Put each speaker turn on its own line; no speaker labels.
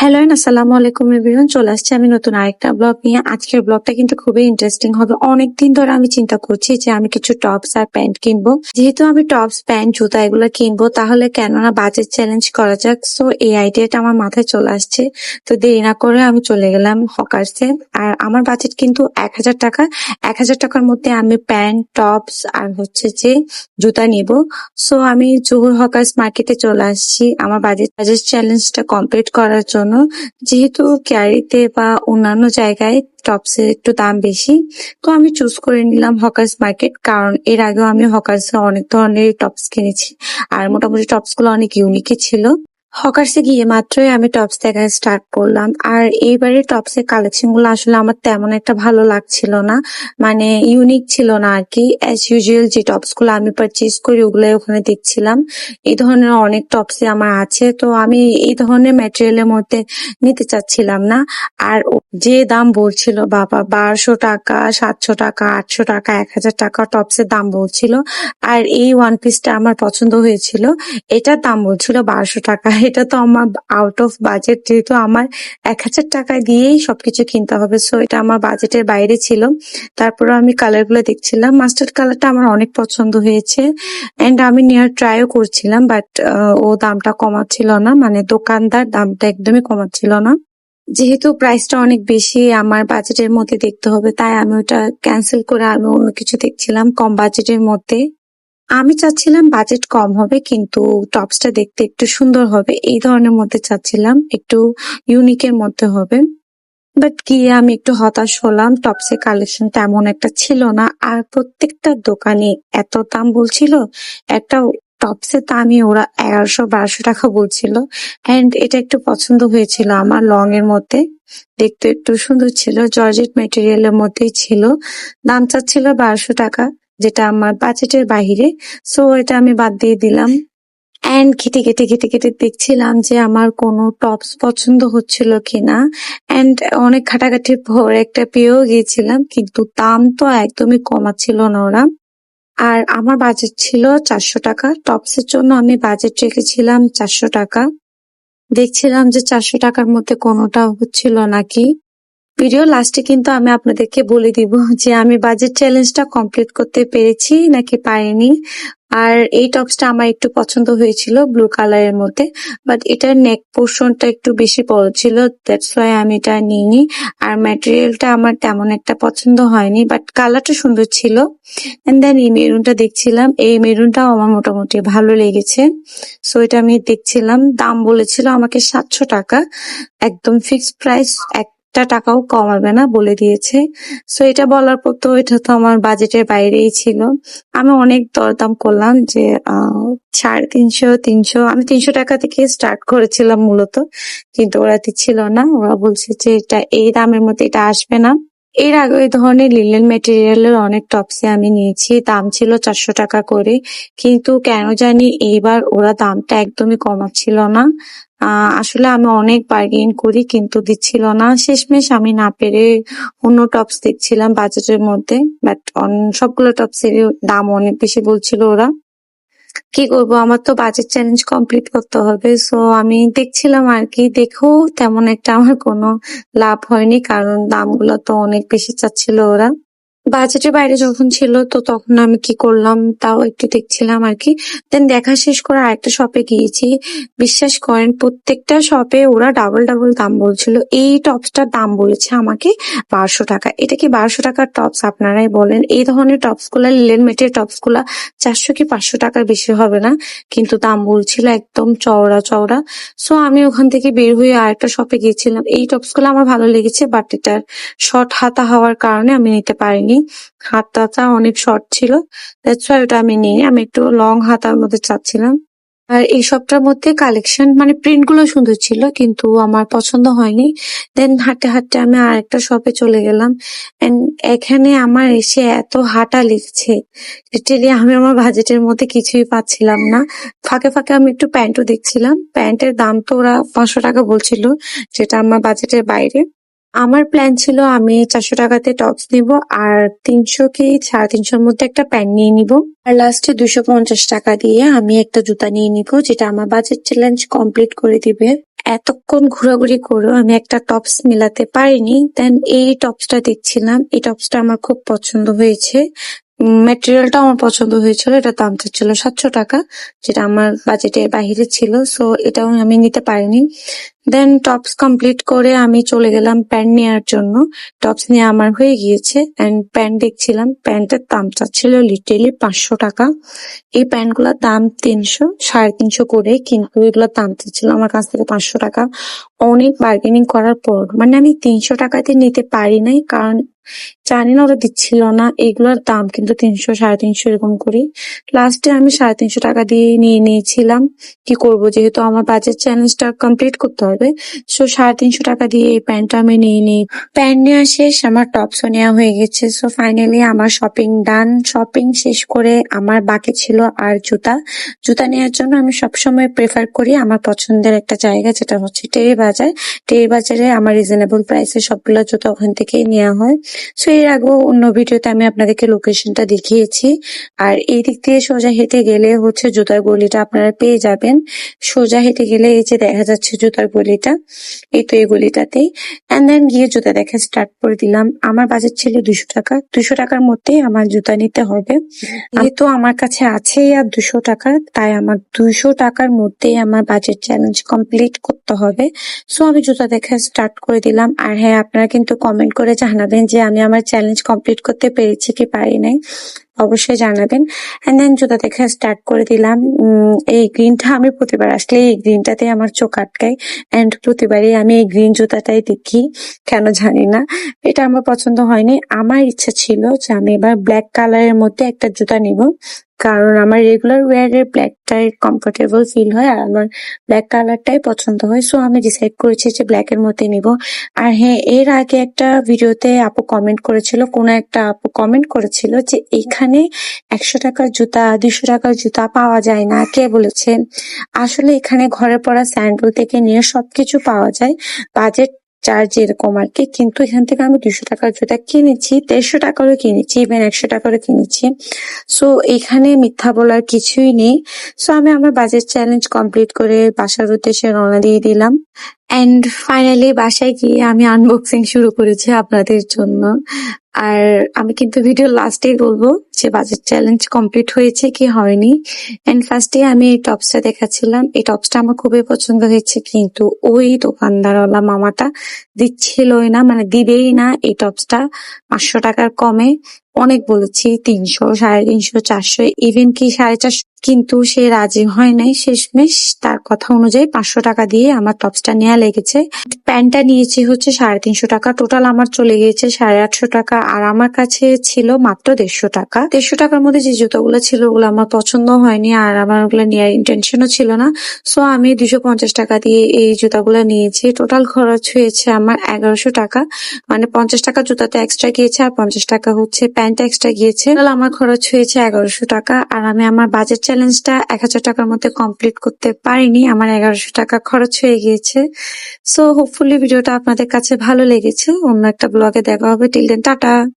Hello আসসালামু আলাইকুম everyone চলে আসছে আমি নতুন আরেকটা ব্লগ নিয়ে। আজকের ব্লগটা কিন্তু খুবই ইন্টারেস্টিং হবে। অনেকদিন ধরে আমি চিন্তা করছি যে আমি কিছু টপস আর প্যান্ট কিনবো। যেহেতু আমি টপস প্যান্ট জুতা এগুলো কিনবো, তাহলে কেননা বাজেট চ্যালেঞ্জ করা যাক। সো এই আইডিয়াটা আমার মাথায় চলে আসছে। তো দেরি না করে আমি চলে গেলাম হকার্সে আর আমার বাজেট কিন্তু এক হাজার টাকা। এক হাজার টাকার মধ্যে আমি প্যান্ট টপস আর হচ্ছে যে জুতা নিব। সো আমি জহুর হকার্স মার্কেটে চলে আসছি। আমার বাজেট বাজেট চ্যালেঞ্জটা কমপ্লিট করার জন্য। যেহেতু ক্যারিতে বা অন্যান্য জায়গায় টপসের একটু দাম বেশি, তো আমি চুজ করে নিলাম হকার্স মার্কেট, কারণ এর আগেও আমি হকার্সে অনেক ধরনের টপস কিনেছি। আর মোটামুটি টপসগুলো অনেক ইউনিকই ছিল। হকার্সে গিয়ে মাত্রই আমি টপস দেখা স্টার্ট করলাম। আর এইবারে টপসের কালেকশনগুলো আসলে আমার তেমন একটা ভালো লাগছিল না। মানে ইউনিক ছিল না আর কি। অ্যাজ ইউজুয়াল যে টপসগুলো আমি পারচেজ করি, ওগুলাই ওখানে দেখছিলাম। এই ধরনের অনেক টপসই আমার আছে। তো আমি এই ধরনের ম্যাটেরিয়ালের মধ্যে নিতে চাচ্ছিলাম না। আর যে দাম বলছিল, বাবা, বারোশো টাকা, সাতশো টাকা, আটশো টাকা, এক হাজার টাকা টপসের দাম বলছিল। আর এই ওয়ান পিসটা আমার পছন্দ হয়েছিল। এটার দাম বলছিল বারোশো টাকা। এটা তো আমার আউট অফ বাজেট যেহেতু আমার এক হাজার টাকা দিয়েই সবকিছু কিনতে হবে। সো এটা আমার বাজেটের বাইরে ছিল। তারপরে আমি কালারগুলো দেখছিলাম। মাস্টার্ড কালারটা আমার অনেক পছন্দ হয়েছে। অ্যান্ড আমি নেওয়ার ট্রাইও করছিলাম বাট ও দামটা কমাচ্ছিল না। মানে দোকানদার দামটা একদমই কমাচ্ছিল না। যেহেতু প্রাইসটা অনেক বেশি, আমার বাজেটের মধ্যে দেখতে হবে। তাই আমি ওটা ক্যান্সেল করে আমি অন্য কিছু দেখছিলাম। কম বাজেটের মধ্যে। আমি চাচ্ছিলাম বাজেট কম হবে, কিন্তু টপসটা দেখতে একটু সুন্দর হবে। এই ধরনের মধ্যে চাচ্ছিলাম একটু ইউনিকের মধ্যে হবে। বাট গিয়ে আমি একটু হতাশ হলাম টপসের কালেকশন তেমন একটা ছিল না। আর প্রত্যেকটা দোকানে এত দাম বলছিল, একটা টপসের দামই ওরা এগারোশো বারোশো টাকা বলছিল। এন্ড এটা একটু পছন্দ হয়েছিল আমার লং এর মধ্যে। দেখতে একটু সুন্দর ছিল, জর্জেট মেটেরিয়ালের মধ্যেই ছিল। দাম চাচ্ছিল বারোশো টাকা। যেটা আমার বাজেটের বাহিরে সো এটা আমি বাদ দিয়ে দিলাম। এন্ড ঘেটে ঘেটে ঘেটে ঘেটে দেখছিলাম যে আমার কোনো টপস পছন্দ হচ্ছিল কিনা। এন্ড অনেক ঘাটাঘাটির পর একটা পেয়েও গিয়েছিলাম, কিন্তু দাম তো একদমই কমাচ্ছিল না ওরা। আর আমার বাজেট ছিল চারশো টাকা। টপসের জন্য আমি বাজেট রেখেছিলাম চারশো টাকা। দেখছিলাম যে চারশো টাকার মধ্যে কোনোটা হচ্ছিল নাকি। ভিডিও লাস্টে কিন্তু আমি আপনাদেরকে বলে দিব যে আমি বাজেট চ্যালেঞ্জটা কমপ্লিট করতে পেরেছি নাকি পারিনি। আর এই টপসটা আমার একটু পছন্দ হয়েছিল ব্লু কালারের মধ্যে বাট এটার নেক পোর্শনটা একটু বেশি বড় ছিল দ্যাটস ওয়াই আমি এটা নিইনি। আর ম্যাটেরিয়ালটা আমার তেমন একটা পছন্দ হয়নি বাট কালারটা সুন্দর ছিল। অ্যান্ড দেন এই মেরুনটা দেখছিলাম, এই মেরুনটাও আমার মোটামুটি ভালো লেগেছে। সো এটা আমি দেখছিলাম, দাম বলেছিল আমাকে সাতশো টাকা, একদম ফিক্সড প্রাইস একটা টাকাও কমাবে না বলে দিয়েছে। সো এটা বলার পর তো এটা তো আমার বাজেটের বাইরেই ছিল। আমি অনেক দরদাম করলাম যে সাড়ে তিনশো তিনশো, আমি তিনশো টাকা থেকে স্টার্ট করেছিলাম মূলত। কিন্তু ওরা দিচ্ছিল না। ওরা বলছে যে, এটা এই দামের মধ্যে এটা আসবে না। এর আগে এই ধরনের লিলেন ম্যাটেরিয়ালের অনেক টপসে আমি নিয়েছি। দাম ছিল চারশো টাকা করে। কিন্তু কেন জানি এইবার ওরা দামটা একদমই কমাচ্ছিল না। আসলে আমি অনেক বার্গেন করি, কিন্তু দিচ্ছিল না। শেষমেশ আমি না পেরে অন্য টপস দেখছিলাম বাজেটের মধ্যে বাট সবগুলো টপসের দাম অনেক বেশি বলছিল ওরা। কি করব? আমার তো বাজেট চ্যালেঞ্জ কমপ্লিট করতে হবে সো আমি দেখছিলাম আর কি, দেখো তেমন একটা আমার কোনো লাভ হয়নি, কারণ দামগুলো তো অনেক বেশি চাচ্ছিল ওরা। বাজেটের বাইরে যখন ছিল, তো তখন আমি কি করলাম, তাও একটু দেখছিলাম আর কি। দেন দেখা শেষ করে আরেকটা শপে গিয়েছি। বিশ্বাস করেন, প্রত্যেকটা শপে ওরা ডাবল ডাবল দাম বলছিল। এই টপসটার দাম বলেছে আমাকে বারোশো টাকা। এটা কি বারোশো টাকার টপস আপনারাই বলেন। এই ধরনের টপসগুলা লিলেন মেটের টপসগুলা চারশো কি পাঁচশো টাকার বেশি হবে না। কিন্তু দাম বলছিল একদম চওড়া চওড়া। সো আমি ওখান থেকে বের হয়ে আরেকটা শপে গিয়েছিলাম। এই টপসগুলো আমার ভালো লেগেছে বাট এটার শর্ট হাতা হওয়ার কারণে আমি নিতে পারিনি। হাতাটা অনেক শর্ট ছিল। দ্যাটস ওটা আমি নিই আমি একটু লং হাতার মধ্যে চাচ্ছিলাম। আর এই সবটার মধ্যে কালেকশন মানে প্রিন্টগুলো সুন্দর ছিল, কিন্তু আমার পছন্দ হয়নি। দেন হাঁটতে হাঁটতে আমি আরেকটা শপে চলে গেলাম। এখানে আমার এসে এত হাঁটা লিখছে আমি আমার বাজেটের মধ্যে কিছুই পাচ্ছিলাম না। ফাঁকে ফাঁকে আমি একটু প্যান্টও দেখছিলাম। প্যান্টের দাম তো ওরা পাঁচশো টাকা বলছিল, যেটা আমার বাজেটের বাইরে। আমার প্ল্যান ছিল আমি চারশো টাকাতে টপস নিব আর তিনশো কি, সাড়ে তিনশোর মধ্যে একটা প্যান্ট নিয়ে নিব। আর লাস্টে দুশো পঞ্চাশ টাকা দিয়ে আমি একটা জুতা নিয়ে নিব, যেটা আমার বাজেট চ্যালেঞ্জ কমপ্লিট করে দিবে। এতক্ষণ ঘোরাঘুরি করেও আমি একটা টপস মেলাতে পারিনি। দেন এই টপসটা দেখছিলাম। এই টপসটা আমার খুব পছন্দ হয়েছে। ম্যাটেরিয়ালটা আমার পছন্দ হয়েছিল এটা দাম ছিল সাতশো টাকা, যেটা আমার বাজেটের বাইরে ছিল সো এটাও আমি নিতে পারিনি। দেন টপস কমপ্লিট করে আমি চলে গেলাম প্যান্ট নেওয়ার জন্য। টপস নিয়ে আমার হয়ে গিয়েছে অ্যান্ড প্যান্ট দেখছিলাম প্যান্টের দাম চাচ্ছিল লিটারলি পাঁচশো টাকা। এই প্যান্টগুলোর দাম তিনশো, সাড়ে তিনশো করে, কিন্তু এগুলোর দাম চাচ্ছিল আমার কাছ থেকে পাঁচশো টাকা। অনেক বার্গেনিং করার পর মানে আমি তিনশো টাকাতে নিতে পারি নাই, কারণ জানি না ওরা দিচ্ছিল না। এগুলোর দাম কিন্তু তিনশো, সাড়ে তিনশো এরকম করি লাস্টে আমি সাড়ে তিনশো টাকা দিয়ে নিয়ে নিয়েছিলাম। কি করব? যেহেতু আমার বাজেট চ্যালেঞ্জটা কমপ্লিট করতে হবে। সো সাড়ে তিনশো টাকা দিয়ে এই প্যান্টটা আমি নিয়ে নিই। প্যান্ট নেওয়া শেষ, আমার টপসও নেওয়া হয়ে গেছে। সো ফাইনালি আমার শপিং ডান শপিং শেষ করে আমার বাকি ছিল আর জুতা। জুতা নেওয়ার জন্য আমি সবসময় প্রেফার করি আমার পছন্দের একটা জায়গা, যেটা হচ্ছে টেরি বাজার। টেরি বাজারে আমার রিজনেবল প্রাইসে সবগুলো জুতা ওখান থেকেই নেওয়া হয়। সো এর আগেও অন্য ভিডিওতে আমি আপনাদেরকে লোকেশনটা দেখিয়েছি। আর এই দিক দিয়ে সোজা হেঁটে গেলে হচ্ছে জুতার গলিটা আপনারা পেয়ে যাবেন। সোজা হেঁটে গেলে এই যে দেখা যাচ্ছে জুতার গলিটা এই তো এই গলিটাতেই। অ্যান্ড দেন গিয়ে জুতা দেখা স্টার্ট করে দিলাম। আমার বাজেট ছিল দুশো টাকা। দুশো টাকার মধ্যেই আমার জুতা নিতে হবে। যেহেতু আমার কাছে আছে আর দুশো টাকা তাই আমার দুশো টাকার মধ্যেই আমার বাজেট চ্যালেঞ্জ কমপ্লিট করতে হবে। সো আমি জুতা দেখা স্টার্ট করে দিলাম। আর হ্যাঁ আপনারা কিন্তু কমেন্ট করে জানাবেন যে আমি আমার চ্যালেঞ্জ কমপ্লিট করতে পেরেছি কি পারি নাই, অবশ্যই জানাবেন। অ্যান্ড দেন জুতা দেখে স্টার্ট করে দিলাম। এই গ্রিনটা আমি প্রতিবার আসলে এই গ্রিনটাতে আমার চোখ আটকায়। অ্যান্ড প্রতিবারই আমি এই গ্রিন জুতাটাই দেখি, কেন জানি না। এটা আমার পছন্দ হয়নি। আমার ইচ্ছা ছিল যে আমি এবার ব্ল্যাক কালারের মধ্যে একটা জুতা নিব। কারণ আমার রেগুলার ওয়ারের ব্ল্যাকটাই কমফোর্টেবল ফিল হয় আর আমার ব্ল্যাক কালারটাই পছন্দ হয়। সো আমি ডিসাইড করেছি যে ব্ল্যাকের মধ্যে নিব। আর হ্যাঁ এর আগে একটা ভিডিওতে আপু কমেন্ট করেছিল, কোনো একটা আপু কমেন্ট করেছিল যে এখানে একশো টাকার জুতা দুশো টাকার জুতা পাওয়া যায় না। কে বলেছে? আসলে এখানে ঘরে পড়া স্যান্ডেল থেকে নিয়ে সবকিছু পাওয়া যায়। বাজেট চার্জ এরকম আর কি। কিন্তু এখান থেকে আমি দুশো টাকার জুতা কিনেছি, দেড়শো টাকারও কিনেছি ইভেন একশো টাকারও কিনেছি। সো এখানে মিথ্যা বলার কিছুই নেই। সো আমি আমার বাজেট চ্যালেঞ্জ কমপ্লিট করে বাসার উদ্দেশ্যে রওনা দিয়ে দিলাম। অ্যান্ড ফাইনালি বাসায় গিয়ে আমি আনবক্সিং শুরু করেছি আপনাদের জন্য। আর আমি কিন্তু ভিডিও লাস্টেই বলব যে বাজেট চ্যালেঞ্জ কমপ্লিট হয়েছে কি হয়নি। এন্ড ফার্স্টে আমি এই টপসটা দেখাচ্ছিলাম। এই টপসটা আমার খুবই পছন্দ হয়েছে, কিন্তু ওই দোকানদারওয়ালা মামাটা দিচ্ছিলই না মানে দিবেই না এই টপসটা পাঁচশো টাকার কমে। অনেক বলেছি, তিনশো, সাড়ে তিনশো, চারশো ইভেন কি সাড়ে চারশো। কিন্তু সে রাজি হয় নাই শেষমেশ। তার কথা অনুযায়ী পাঁচশো টাকা দিয়ে আমার টপসটা নেওয়া লেগেছে। প্যান্টটা নিয়েছি হচ্ছে সাড়ে তিনশো টাকা। টোটাল আমার চলে গিয়েছে সাড়ে আটশো টাকা। আর আমার কাছে ছিল মাত্র দেড়শো টাকা। দেড়শো টাকার মধ্যে যে জুতোগুলো ছিল, ওগুলো আমার পছন্দ হয়নি। আর আমার ওগুলো নেওয়ার ইন্টেনশনও ছিল না। সো আমি দুশো পঞ্চাশ টাকা দিয়ে এই জুতাগুলো নিয়েছি। টোটাল খরচ হয়েছে আমার এগারোশো টাকা। মানে পঞ্চাশ টাকা জুতাতে এক্সট্রা গিয়েছে আর পঞ্চাশ টাকা হচ্ছে প্যান্ট এক্সট্রা গিয়েছে, তাহলে আমার খরচ হয়েছে এগারোশো টাকা। আর আমি আমার বাজেট চ্যালেঞ্জটা এক হাজার টাকার মধ্যে কমপ্লিট করতে পারিনি, আমার এগারোশো টাকা খরচ হয়ে গিয়েছে। সো হোপফুলি ভিডিওটা আপনাদের কাছে ভালো লেগেছে। অন্য একটা ব্লগে দেখা হবে। Till then tata.